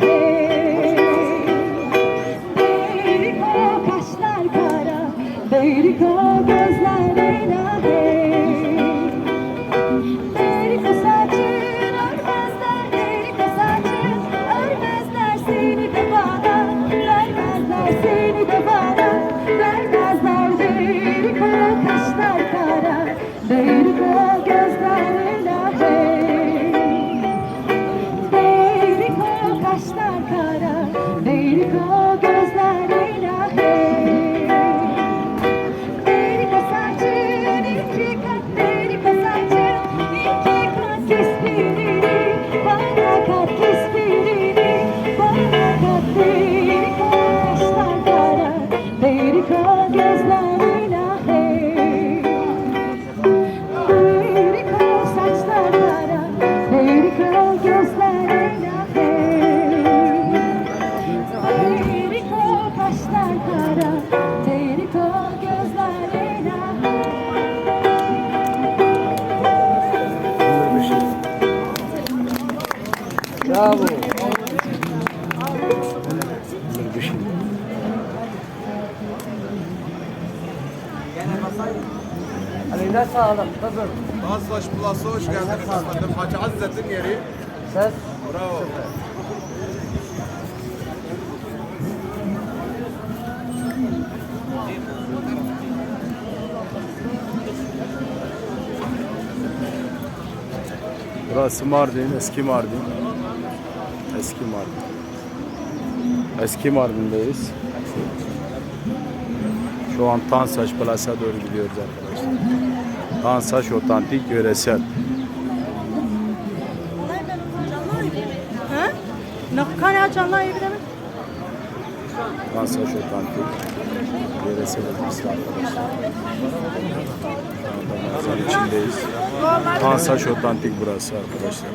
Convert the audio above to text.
hey Beyriko kaşlar kara Beyriko gözler hey Beyriko kaşlar kara, beyriko gözler ilahi. Bravo. Eline sağlık kızım. Nazbaş Plus'a hoş geldiniz. Hacı Azzettin yeri. Ses Bravo. Burası Mardin, eski Mardin. Eski Mardin. Eski Mardin'deyiz. Şu an Tansaç Plas'a doğru gidiyoruz arkadaşlar. Tansaç otantik yöresel. Tansaç otantik yöresel etkisi arkadaşlar. Mağazanın içindeyiz. Tansaç otantik burası arkadaşlar.